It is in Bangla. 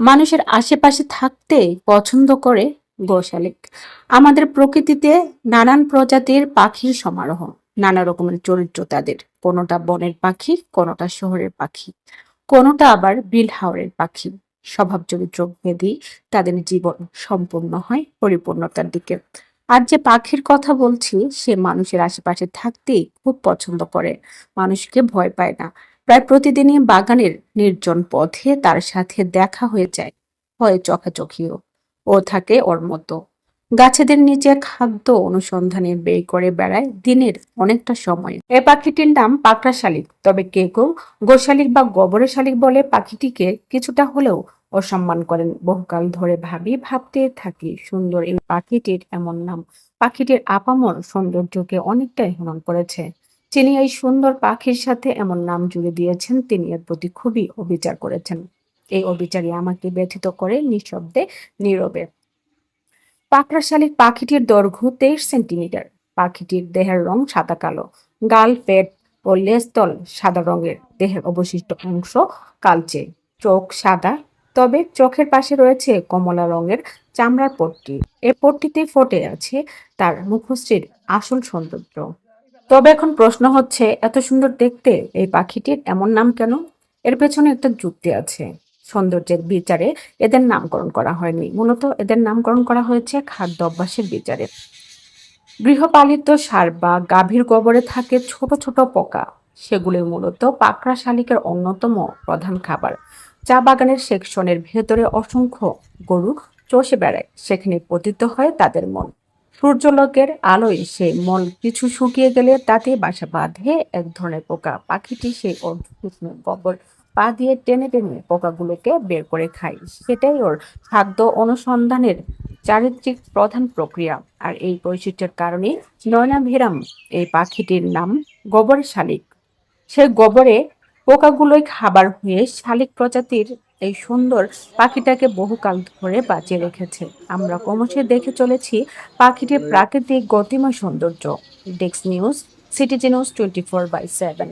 মানুষের আশেপাশে থাকতে পছন্দ করে গোশালিক। আমাদের প্রকৃতিতে নানান প্রজাতির পাখির সমারোহ, নানা রকমের চরিত্র তাদের। কোনোটা বনের পাখি, কোনোটা শহরের পাখি, কোনোটা আবার বিল হাওরের পাখি। স্বভাব, চরিত্র, ভেদি তাদের জীবন সম্পূর্ণ হয় পরিপূর্ণতার দিকে। আর যে পাখির কথা বলছি, সে মানুষের আশেপাশে থাকতেই খুব পছন্দ করে। মানুষকে ভয় পায় না। প্রায় প্রতিদিনই বাগানের নির্জন পথে তার সাথে দেখা হয়ে যায়, হয় চোখাচোখিও ও থাকে ওর মতো। গাছেদের নিচে খাদ্য অনুসন্ধানে বের করে বেড়ায় দিনের অনেকটা সময়। এ পাখিটির নাম পাকড়া শালিক, তবে কে কেউ গোশালিক বা গোবরের শালিক বলে পাখিটিকে কিছুটা হলেও অসম্মান করেন। বহুকাল ধরে ভাবি, ভাবতে থাকি, সুন্দর এই পাখিটির এমন নাম। পাখিটির আপামর সৌন্দর্যকে অনেকটাই হনন করেছে। যিনি এই সুন্দর পাখির সাথে এমন নাম জুড়ে দিয়েছেন, তিনি এর প্রতি খুবই অবিচার করেছেন। এই অবিচারই আমাকে ব্যথিত করে নিঃশব্দে, নীরবে। পাকড়া শালিক পাখিটির দৈর্ঘ্য তেইশ সেন্টিমিটার। পাখিটির দেহের রং সাদা কালো। গাল, পেট ও লেজতল সাদা রঙের। দেহের অবশিষ্ট অংশ কালচে। চোখ সাদা। তবে চোখের পাশে রয়েছে কমলা রঙের চামড়ার পট্টি। এ পট্টিতে ফুটে আছে তার মুখশ্রীর আসল সৌন্দর্য। তবে এখন প্রশ্ন হচ্ছে, এত সুন্দর দেখতে, এই পাখিটির এমন নাম কেন? এর পেছনে একটা যুক্তি আছে। সৌন্দর্যের বিচারে এদের নামকরণ করা হয়নি। মূলত এদের নামকরণ করা হয়েছে খাদ্য অভ্যাসের বিচারে। গৃহপালিত সার বা গাভীর গোবরে থাকে ছোট ছোট পোকা। সেগুলি মূলত পাকড়া শালিকের অন্যতম প্রধান খাবার। চা বাগানের সেকশনের ভেতরে অসংখ্য গরু চষে বেড়ায়। সেখানে পতিত হয় তাদের মন। সূর্যলোকের আলোয় সে মল কিছু শুকিয়ে গেলে তাতে বাসা বাঁধে এক ধরনের পোকা। পাখিটি সেই অদ্ভুত গোবর পা দিয়ে টেনে টেনে পোকাগুলোকে বের করে খায়। সেটাই ওর খাদ্য অনুসন্ধানের চারিত্রিক প্রধান প্রক্রিয়া। আর এই বৈশিষ্ট্যের কারণে নয়নাভিরাম এই পাখিটির নাম গোবর শালিক। সে গোবরে পোকাগুলোই খাবার হয়ে শালিক প্রজাতির এই সুন্দর পাখিটাকে বহুকাল ধরে বাঁচিয়ে রেখেছে। আমরা ক্রমশই দেখে চলেছি পাখিটির প্রাকৃতিক গতিময় সৌন্দর্য। ডেক্স news CTG news twenty four by seven